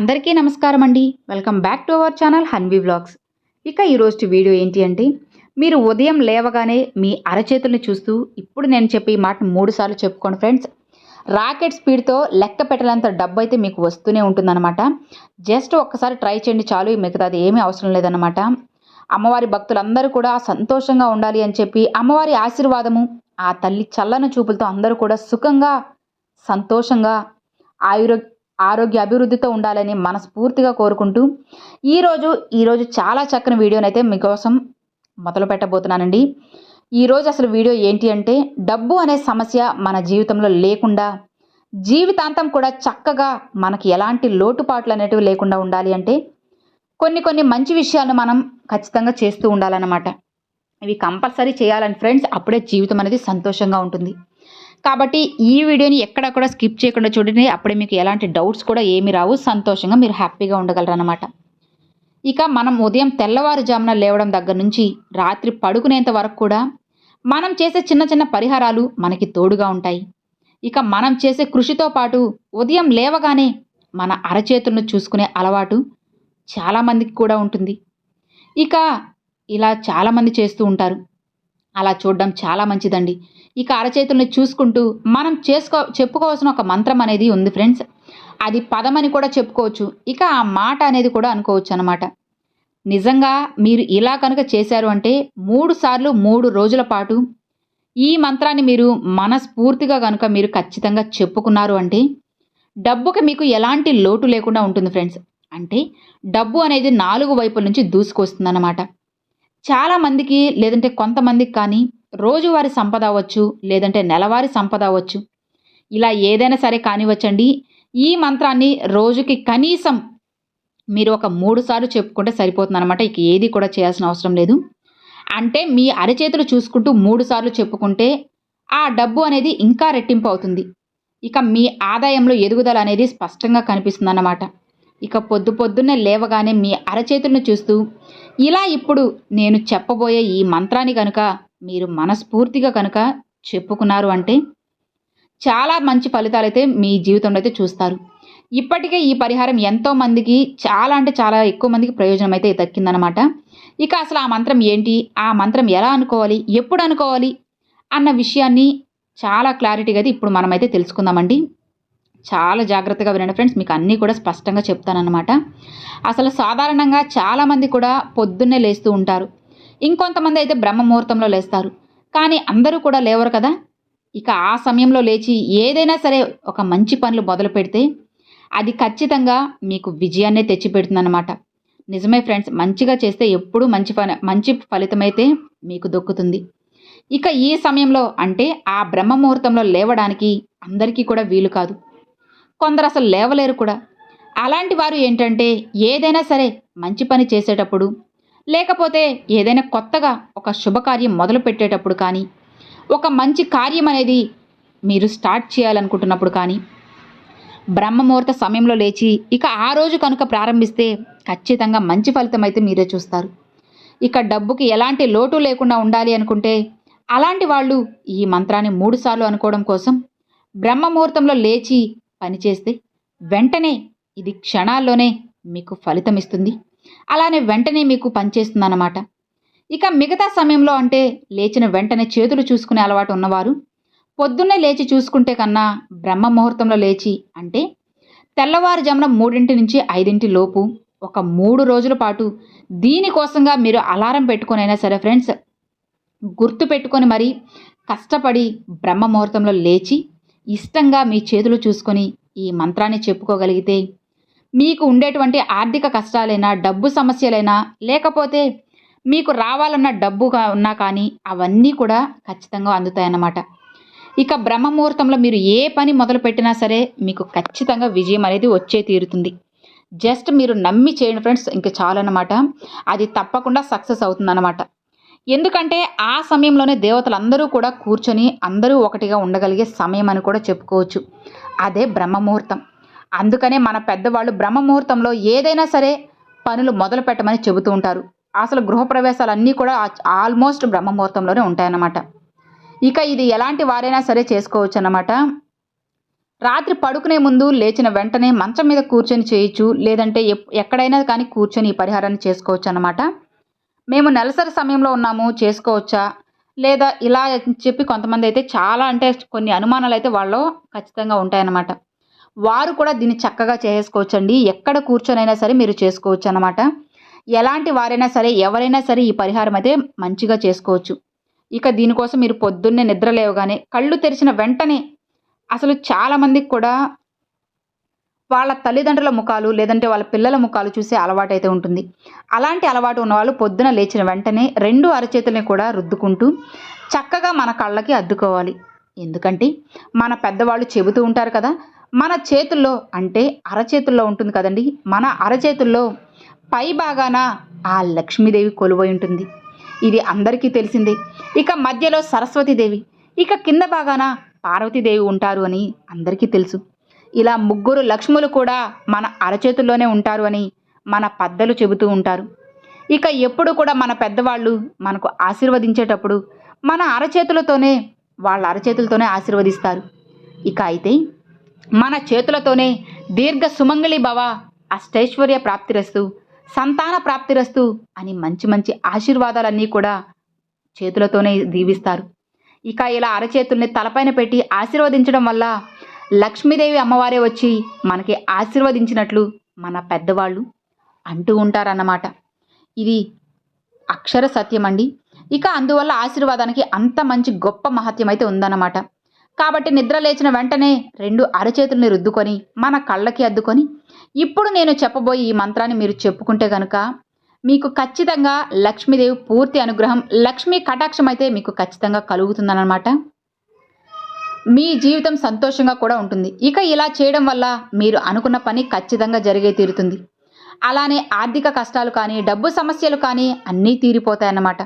అందరికీ నమస్కారం అండి. Welcome back to our channel Hanvi vlogs. ఇక ఈరోజు వీడియో ఏంటి అంటే మీరు ఉదయం లేవగానే మీ అరచేతుల్ని చూస్తూ ఇప్పుడు నేను చెప్పే ఈ మాట మూడు సార్లు చెప్పుకోండి ఫ్రెండ్స్. రాకెట్ స్పీడ్తో లెక్క పెట్టలేంత డబ్బు అయితే మీకు వస్తూనే ఉంటుందన్నమాట. జస్ట్ ఒక్కసారి ట్రై చేయండి చాలు మిగతాది ఏమీ అవసరం లేదన్నమాట. అమ్మవారి భక్తులందరూ కూడా సంతోషంగా ఉండాలి అని చెప్పి అమ్మవారి ఆశీర్వాదము ఆ తల్లి చల్లని చూపులతో అందరూ కూడా సుఖంగా సంతోషంగా ఆయుర ఆరోగ్య అభివృద్ధితో ఉండాలని మనస్ఫూర్తిగా కోరుకుంటూ ఈరోజు ఈరోజు చాలా చక్కని వీడియోనైతే మీకోసం మొదలు పెట్టబోతున్నానండి. ఈరోజు అసలు వీడియో ఏంటి అంటే డబ్బు అనే సమస్య మన జీవితంలో లేకుండా జీవితాంతం కూడా చక్కగా మనకి ఎలాంటి లోటుపాట్లు అనేటివి లేకుండా ఉండాలి అంటే కొన్ని కొన్ని మంచి విషయాలను మనం ఖచ్చితంగా చేస్తూ ఉండాలన్నమాట. ఇవి కంపల్సరీ చేయాలని ఫ్రెండ్స్ అప్పుడే జీవితం అనేది సంతోషంగా ఉంటుంది. కాబట్టి ఈ వీడియోని ఎక్కడక్కడ స్కిప్ చేయకుండా చూడండి. అప్పుడే మీకు ఎలాంటి డౌట్స్ కూడా ఏమి రావు. సంతోషంగా మీరు హ్యాపీగా ఉండగలరు అనమాట ఇక మనం ఉదయం తెల్లవారుజామున లేవడం దగ్గర నుంచి రాత్రి పడుకునేంత వరకు కూడా మనం చేసే చిన్న చిన్న పరిహారాలు మనకి తోడుగా ఉంటాయి. ఇక మనం చేసే కృషితో పాటు ఉదయం లేవగానే మన అరచేతులను చూసుకునే అలవాటు చాలామందికి కూడా ఉంటుంది. ఇక ఇలా చాలామంది చేస్తూ ఉంటారు. అలా చూడడం చాలా మంచిదండి. ఇక అరచేతుల్ని చూసుకుంటూ మనం చేసుకో చెప్పుకోవాల్సిన ఒక మంత్రం అనేది ఉంది ఫ్రెండ్స్. అది పదమని కూడా చెప్పుకోవచ్చు. ఇక ఆ మాట అనేది కూడా అనుకోవచ్చు అనమాట నిజంగా మీరు ఇలా కనుక చేశారు అంటే మూడు సార్లు మూడు రోజుల పాటు ఈ మంత్రాన్ని మీరు మనస్ఫూర్తిగా కనుక మీరు ఖచ్చితంగా చెప్పుకున్నారు అంటే డబ్బుకి మీకు ఎలాంటి లోటు లేకుండా ఉంటుంది ఫ్రెండ్స్. అంటే డబ్బు అనేది నాలుగు వైపుల నుంచి దూసుకొస్తుందన్నమాట. చాలామందికి లేదంటే కొంతమందికి కానీ రోజువారి సంపద అవ్వచ్చు లేదంటే నెలవారీ సంపద అవ్వచ్చు. ఇలా ఏదైనా సరే కానివచ్చండి ఈ మంత్రాన్ని రోజుకి కనీసం మీరు ఒక మూడు సార్లు చెప్పుకుంటే సరిపోతుంది అనమాట ఇక ఏది కూడా చేయాల్సిన అవసరం లేదు. అంటే మీ అరచేతులు చూసుకుంటూ మూడు సార్లు చెప్పుకుంటే ఆ డబ్బు అనేది ఇంకా రెట్టింపు అవుతుంది. ఇక మీ ఆదాయంలో ఎదుగుదల అనేది స్పష్టంగా కనిపిస్తుంది అన్నమాట ఇక పొద్దు పొద్దున్నే లేవగానే మీ అరచేతులను చూస్తూ ఇలా ఇప్పుడు నేను చెప్పబోయే ఈ మంత్రాన్ని కనుక మీరు మనస్ఫూర్తిగా కనుక చెప్పుకున్నారు అంటే చాలా మంచి ఫలితాలు అయితే మీ జీవితంలో అయితే చూస్తారు. ఇప్పటికే ఈ పరిహారం ఎంతో మందికి చాలా అంటే చాలా ఎక్కువ మందికి ప్రయోజనం అయితే దక్కిందనమాట. ఇక అసలు ఆ మంత్రం ఏంటి? ఆ మంత్రం ఎలా అనుకోవాలి? ఎప్పుడు అనుకోవాలి? అన్న విషయాన్ని చాలా క్లారిటీగా అయితే ఇప్పుడు మనమైతే తెలుసుకుందామండి. చాలా జాగ్రత్తగా వినండి ఫ్రెండ్స్. మీకు అన్నీ కూడా స్పష్టంగా చెప్తానన్నమాట. అసలు సాధారణంగా చాలామంది కూడా పొద్దున్నే లేస్తూ ఉంటారు. ఇంకొంతమంది అయితే బ్రహ్మ ముహూర్తంలో లేస్తారు. కానీ అందరూ కూడా లేవరు కదా? ఇక ఆ సమయంలో లేచి ఏదైనా సరే ఒక మంచి పనులు మొదలు పెడితే అది ఖచ్చితంగా మీకు విజయాన్నే తెచ్చిపెడుతుందన్నమాట. నిజమే ఫ్రెండ్స్ మంచిగా చేస్తే ఎప్పుడూ మంచి పని మంచి ఫలితమైతే మీకు దొక్కుతుంది. ఇక ఈ సమయంలో అంటే ఆ బ్రహ్మ ముహూర్తంలో లేవడానికి అందరికీ కూడా వీలు కాదు. కొందరు అసలు లేవలేరు కూడా. అలాంటి వారు ఏంటంటే ఏదైనా సరే మంచి పని చేసేటప్పుడు లేకపోతే ఏదైనా కొత్తగా ఒక శుభకార్యం మొదలు పెట్టేటప్పుడు కానీ ఒక మంచి కార్యం అనేది మీరు స్టార్ట్ చేయాలనుకుంటున్నప్పుడు కానీ బ్రహ్మముహూర్త సమయంలో లేచి ఇక ఆ రోజు కనుక ప్రారంభిస్తే ఖచ్చితంగా మంచి ఫలితం అయితే మీరే చూస్తారు. ఇక డబ్బుకి ఎలాంటి లోటు లేకుండా ఉండాలి అనుకుంటే అలాంటి వాళ్ళు ఈ మంత్రాన్ని మూడుసార్లు అనుకోవడం కోసం బ్రహ్మముహూర్తంలో లేచి పనిచేస్తే వెంటనే ఇది క్షణాల్లోనే మీకు ఫలితం ఇస్తుంది. అలానే వెంటనే మీకు పనిచేస్తుందన్నమాట ఇక మిగతా సమయంలో అంటే లేచిన వెంటనే చేతులు చూసుకునే అలవాటు ఉన్నవారు పొద్దున్నే లేచి చూసుకుంటే కన్నా బ్రహ్మ ముహూర్తంలో లేచి అంటే తెల్లవారుజామున మూడింటి నుంచి ఐదింటి లోపు ఒక మూడు రోజుల పాటు దీనికోసంగా మీరు అలారం పెట్టుకునైనా సరే ఫ్రెండ్స్ గుర్తు పెట్టుకొని మరి కష్టపడి బ్రహ్మ ముహూర్తంలో లేచి ఇష్టంగా మీ చేతులు చూసుకొని ఈ మంత్రాన్ని చెప్పుకోగలిగితే మీకు ఉండేటువంటి ఆర్థిక కష్టాలైనా డబ్బు సమస్యలైనా లేకపోతే మీకు రావాలన్న డబ్బు ఉన్నా కానీ అవన్నీ కూడా ఖచ్చితంగా అందుతాయన్నమాట. ఇక బ్రహ్మ ముహూర్తంలో మీరు ఏ పని మొదలు పెట్టినా సరే మీకు ఖచ్చితంగా విజయం అనేది వచ్చే తీరుతుంది. జస్ట్ మీరు నమ్మి చేయండి ఫ్రెండ్స్ ఇంకా చాలన్నమాట. అది తప్పకుండా సక్సెస్ అవుతుందన్నమాట. ఎందుకంటే ఆ సమయంలోనే దేవతలందరూ కూడా కూర్చొని అందరూ ఒకటిగా ఉండగలిగే సమయం అని కూడా చెప్పుకోవచ్చు. అదే బ్రహ్మ ముహూర్తం అందుకనే మన పెద్దవాళ్ళు బ్రహ్మ ముహూర్తంలో ఏదైనా సరే పనులు మొదలు పెట్టమని చెబుతూ ఉంటారు. అసలు గృహప్రవేశాలన్నీ కూడా ఆల్మోస్ట్ బ్రహ్మ ముహూర్తంలోనే ఉంటాయన్నమాట. ఇక ఇది ఎలాంటి వారైనా సరే చేసుకోవచ్చు అన్నమాట రాత్రి పడుకునే ముందు లేచిన వెంటనే మంచం మీద కూర్చొని చేయొచ్చు లేదంటే ఎప్- ఎక్కడైనా కానీ కూర్చొని ఈ పరిహారాన్ని చేసుకోవచ్చు అన్నమాట మేము నెలసరి సమయంలో ఉన్నాము చేసుకోవచ్చా? లేదా ఇలా అని చెప్పి కొంతమంది అయితే చాలా అంటే కొన్ని అనుమానాలు అయితే వాళ్ళలో ఖచ్చితంగా ఉంటాయన్నమాట. వారు కూడా దీన్ని చక్కగా చేసుకోవచ్చండి. ఎక్కడ కూర్చొనైనా సరే మీరు చేసుకోవచ్చు అనమాట ఎలాంటి వారైనా సరే ఎవరైనా సరే ఈ పరిహారం అయితే మంచిగా చేసుకోవచ్చు. ఇక దీనికోసం మీరు పొద్దున్నే నిద్ర లేవగానే కళ్ళు తెరిచిన వెంటనే అసలు చాలామందికి కూడా వాళ్ళ తల్లిదండ్రుల ముఖాలు లేదంటే వాళ్ళ పిల్లల ముఖాలు చూసే అలవాటు అయితే ఉంటుంది. అలాంటి అలవాటు ఉన్నవాళ్ళు పొద్దున లేచిన వెంటనే రెండు అరచేతుల్ని కూడా రుద్దుకుంటూ చక్కగా మన కళ్ళకి అద్దుకోవాలి. ఎందుకంటే మన పెద్దవాళ్ళు చెబుతూ ఉంటారు కదా మన చేతుల్లో అంటే అరచేతుల్లో ఉంటుంది కదండి మన అరచేతుల్లో పై భాగాన ఆ లక్ష్మీదేవి కొలువై ఉంటుంది. ఇది అందరికీ తెలిసిందే. ఇక మధ్యలో సరస్వతీదేవి ఇక కింద భాగాన పార్వతీదేవి ఉంటారు అని అందరికీ తెలుసు. ఇలా ముగ్గురు లక్ష్ములు కూడా మన అరచేతుల్లోనే ఉంటారు అని మన పెద్దలు చెబుతూ ఉంటారు. ఇక ఎప్పుడు కూడా మన పెద్దవాళ్ళు మనకు ఆశీర్వదించేటప్పుడు మన అరచేతులతోనే వాళ్ళ అరచేతులతోనే ఆశీర్వదిస్తారు. ఇక అయితే మన చేతులతోనే దీర్ఘ సుమంగళి భవ అష్టైశ్వర్య ప్రాప్తిరస్తు సంతాన ప్రాప్తిరస్తు అని మంచి మంచి ఆశీర్వాదాలన్నీ కూడా చేతులతోనే దీవిస్తారు. ఇక ఇలా అరచేతుల్ని తలపైన పెట్టి ఆశీర్వదించడం వల్ల లక్ష్మీదేవి అమ్మవారే వచ్చి మనకి ఆశీర్వదించినట్లు మన పెద్దవాళ్ళు అంటూ ఉంటారన్నమాట. ఇది అక్షర సత్యం అండి ఇక అందువల్ల ఆశీర్వాదానికి అంత మంచి గొప్ప మహత్యం అయితే ఉందన్నమాట. కాబట్టి నిద్ర లేచిన వెంటనే రెండు అరచేతుల్ని రుద్దుకొని మన కళ్ళకి అద్దుకొని ఇప్పుడు నేను చెప్పబోయే ఈ మంత్రాన్ని మీరు చెప్పుకుంటే కనుక మీకు ఖచ్చితంగా లక్ష్మీదేవి పూర్తి అనుగ్రహం లక్ష్మీ కటాక్షం అయితే మీకు ఖచ్చితంగా కలుగుతుందన్నమాట. మీ జీవితం సంతోషంగా కూడా ఉంటుంది. ఇక ఇలా చేయడం వల్ల మీరు అనుకున్న పని ఖచ్చితంగా జరిగే తీరుతుంది. అలానే ఆర్థిక కష్టాలు కానీ డబ్బు సమస్యలు కానీ అన్నీ తీరిపోతాయన్నమాట.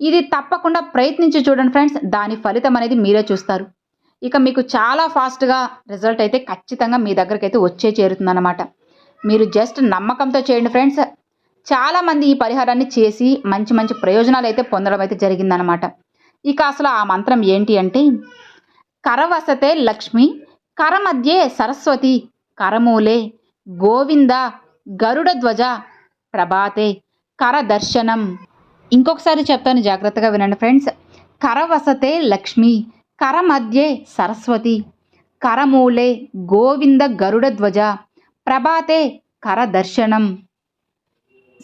ఇది తప్పకుండా ప్రయత్నించి చూడండి ఫ్రెండ్స్. దాని ఫలితం అనేది మీరే చూస్తారు. ఇక మీకు చాలా ఫాస్ట్గా రిజల్ట్ అయితే ఖచ్చితంగా మీ దగ్గరికి అయితే వచ్చే చేరుతుందన్నమాట. మీరు జస్ట్ నమ్మకంతో చేయండి ఫ్రెండ్స్. చాలామంది ఈ పరిహారాన్ని చేసి మంచి మంచి ప్రయోజనాలు అయితే పొందడం అయితే జరిగిందనమాట ఇక అసలు ఆ మంత్రం ఏంటి అంటే కరవసతే లక్ష్మి కరమధ్యే సరస్వతి కరమూలే గోవింద గరుడ ధ్వజ ప్రభాతే కరదర్శనం. ఇంకొకసారి చెప్తాను జాగ్రత్తగా వినండి ఫ్రెండ్స్. కరవసతే లక్ష్మి కరమధ్యే సరస్వతి కరమూలే గోవింద గరుడ ధ్వజ ప్రభాతే కరదర్శనం.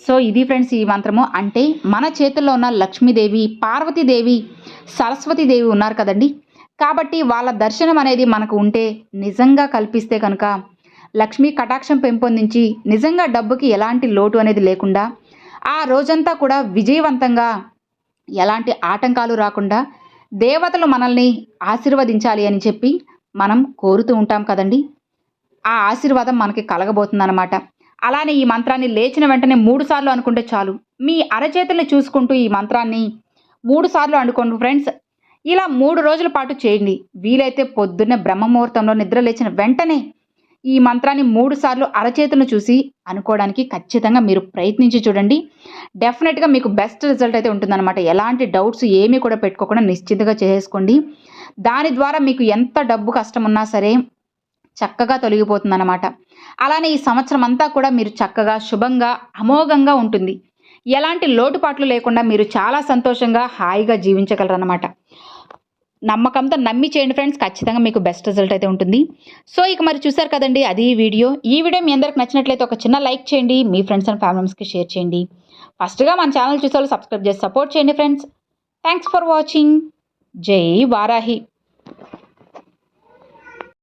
సో ఇది ఫ్రెండ్స్ ఈ మంత్రము. అంటే మన చేతుల్లో ఉన్న లక్ష్మీదేవి పార్వతీదేవి సరస్వతీదేవి ఉన్నారు కదండి. కాబట్టి వాళ్ళ దర్శనం అనేది మనకు ఉంటే నిజంగా కల్పిస్తే కనుక లక్ష్మీ కటాక్షం పెంపొందించి నిజంగా డబ్బుకి ఎలాంటి లోటు అనేది లేకుండా ఆ రోజంతా కూడా విజయవంతంగా ఎలాంటి ఆటంకాలు రాకుండా దేవతలు మనల్ని ఆశీర్వదించాలి అని చెప్పి మనం కోరుతూ ఉంటాం కదండి. ఆ ఆశీర్వాదం మనకి కలగబోతుందన్నమాట. అలానే ఈ మంత్రాన్ని లేచిన వెంటనే మూడు సార్లు అనుకుంటే చాలు. మీ అరచేతుల్ని చూసుకుంటూ ఈ మంత్రాన్ని మూడుసార్లు అనుకోండి ఫ్రెండ్స్. ఇలా మూడు రోజుల పాటు చేయండి. వీలైతే పొద్దున్నే బ్రహ్మముహూర్తంలో నిద్ర లేచిన వెంటనే ఈ మంత్రాన్ని మూడుసార్లు అరచేతులను చూసి అనుకోవడానికి ఖచ్చితంగా మీరు ప్రయత్నించి చూడండి. డెఫినెట్గా మీకు బెస్ట్ రిజల్ట్ అయితే ఉంటుందన్నమాట. ఎలాంటి డౌట్స్ ఏమీ కూడా పెట్టుకోకుండా నిశ్చింతగా చేసుకోండి. దాని ద్వారా మీకు ఎంత డబ్బు కష్టం ఉన్నా సరే చక్కగా తొలగిపోతుందన్నమాట. అలానే ఈ సంవత్సరం అంతా కూడా మీరు చక్కగా శుభంగా అమోఘంగా ఉంటుంది. ఎలాంటి లోటుపాట్లు లేకుండా మీరు చాలా సంతోషంగా హాయిగా జీవించగలరన్నమాట. నమ్మకంతో నమ్మి చేయండి ఫ్రెండ్స్ ఖచ్చితంగా మీకు బెస్ట్ రిజల్ట్ అయితే ఉంటుంది. సో ఇక మరి చూసారు కదండి అది వీడియో ఈ వీడియో మీ అందరికి నచ్చినట్లయితే ఒక చిన్న లైక్ చేయండి మీ ఫ్రెండ్స్ అండ్ ఫ్యామిలీస్కి షేర్ చేయండి. ఫస్ట్గా మన ఛానల్ చూసే వాళ్ళు సబ్స్క్రైబ్ చేసి సపోర్ట్ చేయండి ఫ్రెండ్స్ థ్యాంక్స్ ఫర్ వాచింగ్ జై వారాహి.